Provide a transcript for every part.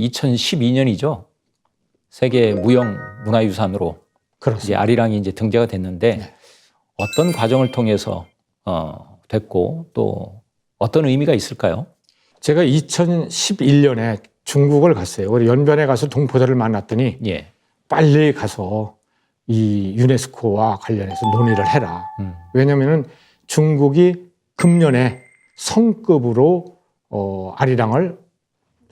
2012년이죠. 세계 무형 문화유산으로 그렇습니다. 이제 아리랑이 이제 등재가 됐는데 네. 어떤 과정을 통해서 어, 됐고 또 어떤 의미가 있을까요? 제가 2011년에 중국을 갔어요. 우리 연변에 가서 동포들을 만났더니 예. 빨리 가서 이 유네스코와 관련해서 논의를 해라. 음. 왜냐하면 중국이 금년에 성급으로 어, 아리랑을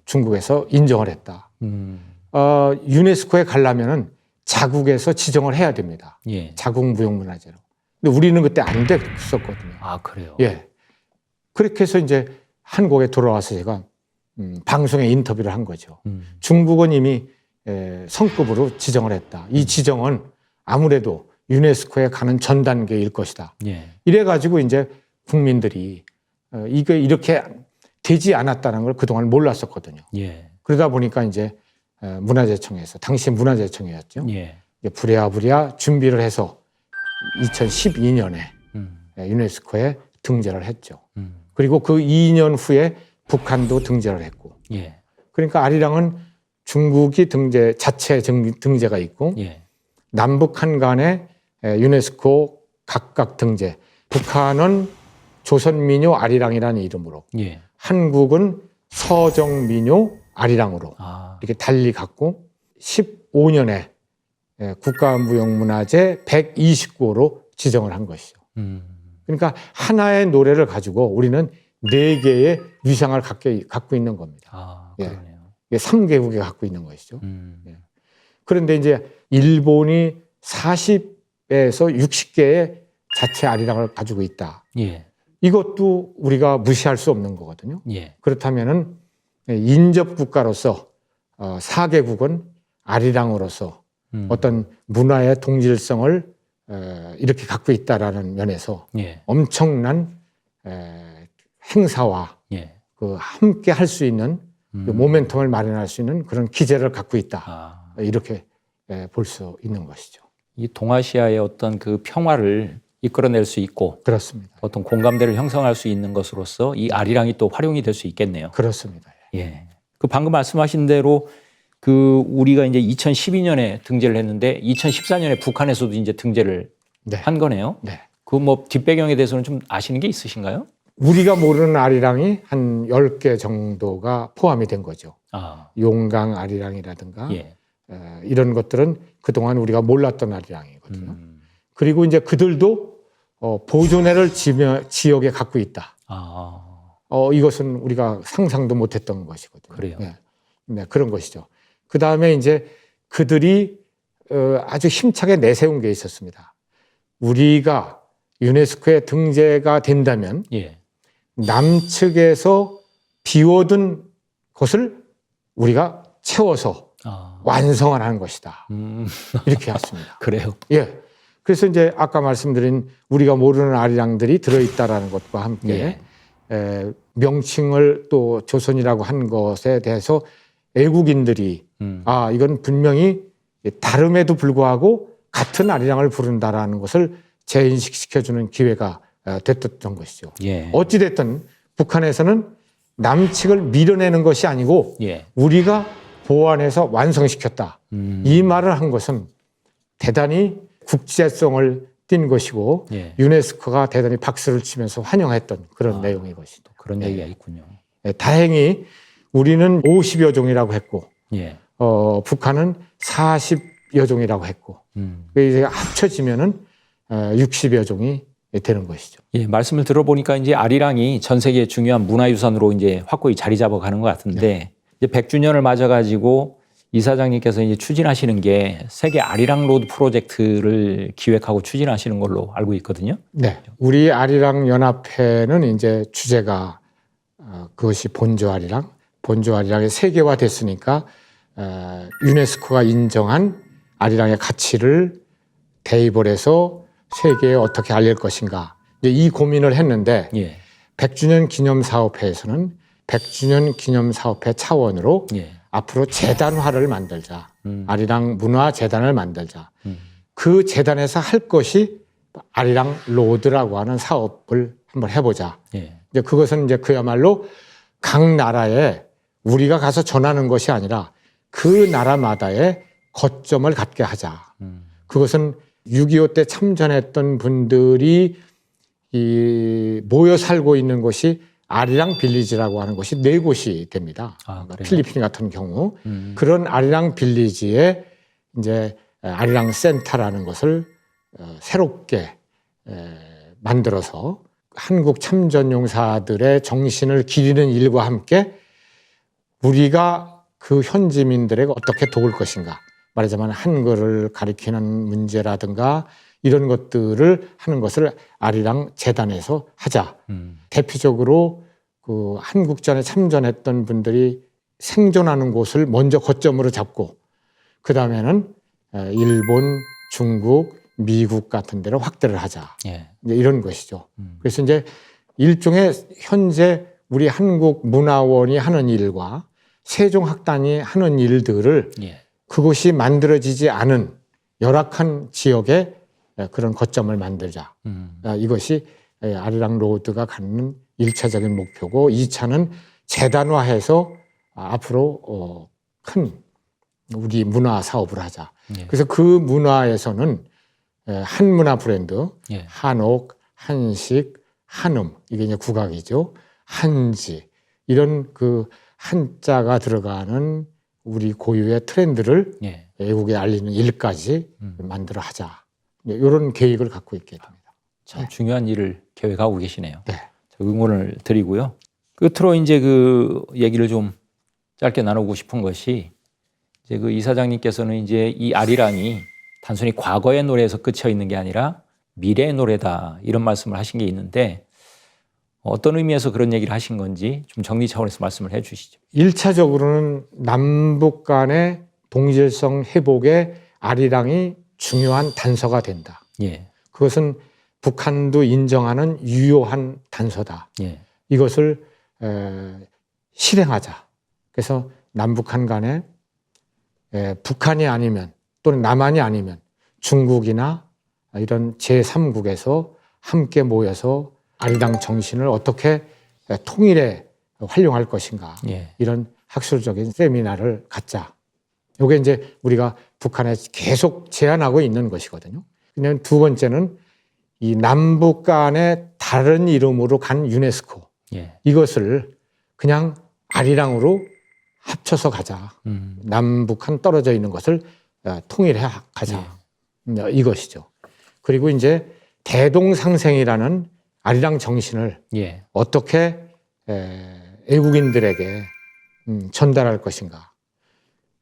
중국에서 인정을 했다. 음. 어, 유네스코에 가려면은 자국에서 지정을 해야 됩니다. 예. 자국 무형문화재로. 근데 우리는 그때 안 됐었거든요. 아 그래요. 예. 그렇게 해서 이제 한국에 돌아와서 제가 음, 방송에 인터뷰를 한 거죠. 음. 중국은 이미 에, 성급으로 지정을 했다. 이 지정은 아무래도 유네스코에 가는 전 단계일 것이다. 예. 이래 가지고 이제 국민들이 어, 이게 이렇게 되지 않았다는 걸 그동안 몰랐었거든요. 예. 그러다 보니까 이제 어, 문화재청에서 당시 문화재청이었죠. 예. 이제 부랴부랴 준비를 해서 2012년에 음. 유네스코에 등재를 했죠. 음. 그리고 그 2년 후에 북한도 등재를 했고. 예. 그러니까 아리랑은 중국이 등재 자체 등- 등재가 있고 예. 남북한 간에 에, 유네스코 각각 등재. 북한은 조선민요 아리랑이라는 이름으로 예. 한국은 서정민요 아리랑으로 아. 이렇게 달리 갖고 15년에 국가무형문화재 129호로 지정을 한 것이죠. 음. 그러니까 하나의 노래를 가지고 우리는 네 개의 위상을 갖고, 갖고 있는 겁니다. 아 예. 그러네요. 이게 3개국이 갖고 있는 것이죠. 음. 그런데 이제 일본이 40에서 60개의 자체 아리랑을 가지고 있다. 예. 이것도 우리가 무시할 수 없는 거거든요. 예. 그렇다면은 인접 국가로서 어, 4개국은 아리랑으로서 음. 어떤 문화의 동질성을 에, 이렇게 갖고 있다라는 면에서 예. 엄청난 에, 행사와 예. 그 함께 할 수 있는 그 음. 모멘텀을 마련할 수 있는 그런 기제를 갖고 있다. 아. 이렇게 볼 수 있는 것이죠. 이 동아시아의 어떤 그 평화를 이끌어낼 수 있고 그렇습니다. 어떤 공감대를 형성할 수 있는 것으로서 이 아리랑이 또 활용이 될 수 있겠네요. 그렇습니다. 예. 그 방금 말씀하신 대로 그 우리가 이제 2012년에 등재를 했는데 2014년에 북한에서도 이제 등재를 네. 한 거네요. 네. 그 뭐 뒷배경에 대해서는 좀 아시는 게 있으신가요? 우리가 모르는 아리랑이 한 10개 정도가 포함이 된 거죠. 아, 용강 아리랑이라든가 예. 에, 이런 것들은 그동안 우리가 몰랐던 아리랑이거든요. 음. 그리고 이제 그들도 어, 보존회를 지며, 지역에 갖고 있다. 아, 어, 이것은 우리가 상상도 못했던 것이거든요. 그래요? 네, 네, 그런 것이죠. 그 다음에 이제 그들이 어, 아주 힘차게 내세운 게 있었습니다. 우리가 유네스코에 등재가 된다면 예. 남측에서 비워둔 것을 우리가 채워서 아, 완성을 하는 것이다. 음, 이렇게 했습니다. 그래요. 예. 그래서 이제 아까 말씀드린 우리가 모르는 아리랑들이 들어있다라는 것과 함께 예. 에, 명칭을 또 조선이라고 한 것에 대해서 애국인들이 음. 아 이건 분명히 다름에도 불구하고 같은 아리랑을 부른다라는 것을 재인식시켜주는 기회가 어, 됐던 것이죠. 예. 어찌 됐든 북한에서는 남측을 밀어내는 것이 아니고 예. 우리가 보완해서 완성시켰다. 음. 이 말을 한 것은 대단히 국제성을 띈 것이고 예. 유네스코가 대단히 박수를 치면서 환영했던 그런 아. 내용인 것이죠. 그런 네. 얘기가 있군요. 예, 다행히 우리는 50여 종이라고 했고 예. 어, 북한은 40여 종이라고 했고 음. 그게 이제 합쳐지면은 어, 60여 종이 되는 것이죠. 예, 말씀을 들어보니까 이제 아리랑이 전 세계 중요한 문화유산으로 이제 확고히 자리 잡아가는 것 같은데 이제 100주년을 맞아가지고 이사장님께서 이제 추진하시는 게 세계 아리랑 로드 프로젝트를 기획하고 추진하시는 걸로 알고 있거든요. 네. 우리 아리랑 연합회는 이제 주제가 어, 그것이 본조 아리랑, 본조 아리랑이 세계화 됐으니까 어, 유네스코가 인정한 아리랑의 가치를 대입을 해서 세계에 어떻게 알릴 것인가. 이제 이 고민을 했는데 예, 100주년 기념 사업회에서는 100주년 기념 사업회 차원으로 예, 앞으로 재단화를 만들자. 음, 아리랑 문화 재단을 만들자. 음, 그 재단에서 할 것이 아리랑 로드라고 하는 사업을 한번 해보자. 예, 이제 그것은 이제 그야말로 각 나라의 우리가 가서 전하는 것이 아니라 그 나라마다의 거점을 갖게 하자. 음. 그것은 6.25 때 참전했던 분들이 이 모여 살고 있는 곳이 아리랑 빌리지라고 하는 곳이 네 곳이 됩니다. 아? 필리핀 같은 경우 음. 그런 아리랑 빌리지에 이제 아리랑 센터라는 것을 어, 새롭게 에, 만들어서 한국 참전용사들의 정신을 기리는 일과 함께 우리가 그 현지민들에게 어떻게 도울 것인가 말하자면 한글을 가리키는 문제라든가 이런 것들을 하는 것을 아리랑 재단에서 하자. 음. 대표적으로 그 한국전에 참전했던 분들이 생존하는 곳을 먼저 거점으로 잡고 그 다음에는 일본, 중국, 미국 같은 데로 확대를 하자. 예. 이런 것이죠. 음. 그래서 이제 일종의 현재 우리 한국 문화원이 하는 일과 세종학단이 하는 일들을 예. 그곳이 만들어지지 않은 열악한 지역에 그런 거점을 만들자. 음. 아, 이것이 아리랑 로드가 갖는 일차적인 목표고 이차는 재단화해서 아, 앞으로 어, 큰 우리 문화 사업을 하자. 예. 그래서 그 문화에서는 에, 한문화 브랜드, 예. 한옥, 한식, 한음 이게 이제 국악이죠. 한지 이런 그 한자가 들어가는 우리 고유의 트렌드를 예. 외국에 알리는 일까지 음. 만들어 하자. 이런 계획을 갖고 있게 됩니다. 참 중요한 일을 계획하고 계시네요. 네. 자, 응원을 드리고요. 끝으로 이제 그 얘기를 좀 짧게 나누고 싶은 것이 이제 그 이사장님께서는 이제 이 아리랑이 단순히 과거의 노래에서 끝쳐 있는 게 아니라 미래의 노래다 이런 말씀을 하신 게 있는데 어떤 의미에서 그런 얘기를 하신 건지 좀 정리 차원에서 말씀을 해 주시죠. 일차적으로는 남북 간의 동질성 회복에 아리랑이 중요한 단서가 된다. 예. 그것은 북한도 인정하는 유효한 단서다. 예. 이것을 에, 실행하자. 그래서 남북한 간에 에, 북한이 아니면 또는 남한이 아니면 중국이나 이런 제3국에서 함께 모여서 아리랑 정신을 어떻게 에, 통일에 활용할 것인가. 예. 이런 학술적인 세미나를 갖자. 이게 이제 우리가 북한에 계속 제안하고 있는 것이거든요. 그냥 두 번째는 이 남북 간의 다른 이름으로 간 유네스코. 예. 이것을 그냥 아리랑으로 합쳐서 가자. 음. 남북한 떨어져 있는 것을 어, 통일해 가자. 음, 이것이죠. 그리고 이제 대동상생이라는 아리랑 정신을 예. 어떻게 에, 외국인들에게 음, 전달할 것인가.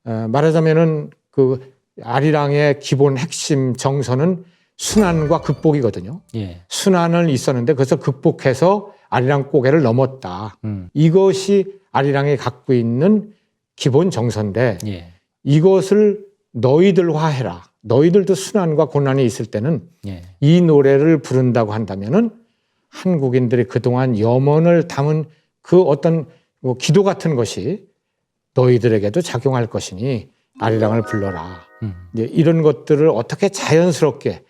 어, 말하자면은 그 아리랑의 기본 핵심 정서는 순환과 극복이거든요. 예. 순환을 있었는데 그것을 극복해서 아리랑 고개를 넘었다. 음. 이것이 아리랑이 갖고 있는 기본 정서인데 예. 이것을 너희들화 해라. 너희들도 순환과 고난이 있을 때는 예. 이 노래를 부른다고 한다면은 한국인들이 그동안 염원을 담은 그 어떤 뭐 기도 같은 것이 너희들에게도 작용할 것이니 아리랑을 불러라. 음. 이런 것들을 어떻게 자연스럽게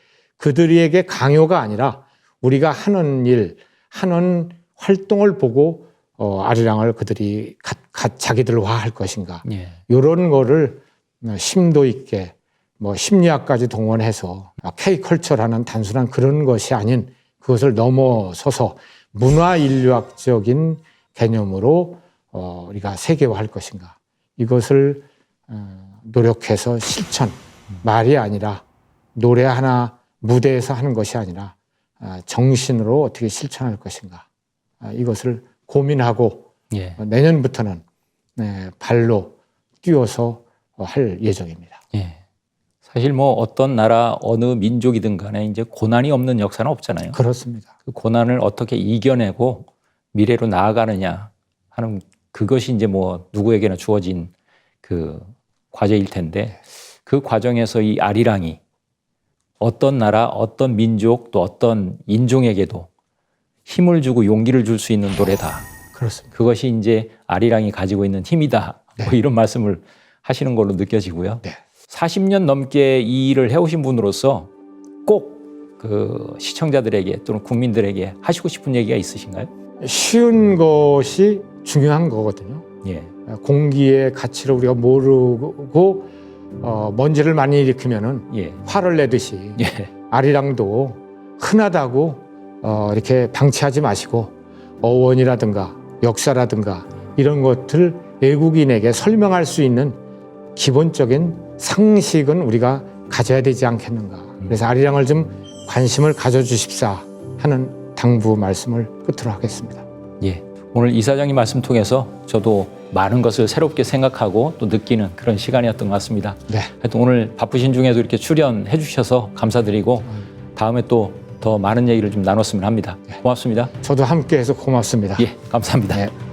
그들에게 강요가 아니라 우리가 하는 일, 하는 활동을 보고 어, 아리랑을 그들이 가, 가, 자기들화할 것인가. 예. 이런 거를 심도 있게 뭐 심리학까지 동원해서 K컬처라는 단순한 그런 것이 아닌 그것을 넘어서서 문화 인류학적인 개념으로 어, 우리가 세계화할 것인가 이것을 어, 노력해서 실천 말이 아니라 노래 하나 무대에서 하는 것이 아니라 아, 정신으로 어떻게 실천할 것인가 아, 이것을 고민하고 예. 어, 내년부터는 네, 발로 뛰어서 어, 할 예정입니다. 예. 사실 뭐 어떤 나라 어느 민족이든 간에 이제 고난이 없는 역사는 없잖아요. 그렇습니다. 그 고난을 어떻게 이겨내고 미래로 나아가느냐 하는 그것이 이제 뭐 누구에게나 주어진 그 과제일 텐데 그 과정에서 이 아리랑이 어떤 나라, 어떤 민족 또 어떤 인종에게도 힘을 주고 용기를 줄 수 있는 노래다. 그렇습니다. 그것이 이제 아리랑이 가지고 있는 힘이다. 뭐 이런 말씀을 하시는 걸로 느껴지고요. 네. 40년 넘게 이 일을 해오신 분으로서 꼭 그 시청자들에게 또는 국민들에게 하시고 싶은 얘기가 있으신가요? 쉬운 것이 중요한 거거든요. 예. 어, 공기의 가치를 우리가 모르고 어, 먼지를 많이 일으키면은 예. 화를 내듯이 예. 아리랑도 흔하다고 어, 이렇게 방치하지 마시고 어원이라든가 역사라든가 이런 것들 외국인에게 설명할 수 있는 기본적인 상식은 우리가 가져야 되지 않겠는가. 그래서 아리랑을 좀 관심을 가져주십사 하는 당부 말씀을 끝으로 하겠습니다. 예. 오늘 이사장님 말씀 통해서 저도 많은 것을 새롭게 생각하고 또 느끼는 그런 시간이었던 것 같습니다. 네. 하여튼 오늘 바쁘신 중에도 이렇게 출연해 주셔서 감사드리고 다음에 또 더 많은 얘기를 좀 나눴으면 합니다. 고맙습니다. 저도 함께해서 고맙습니다. 예, 감사합니다. 네.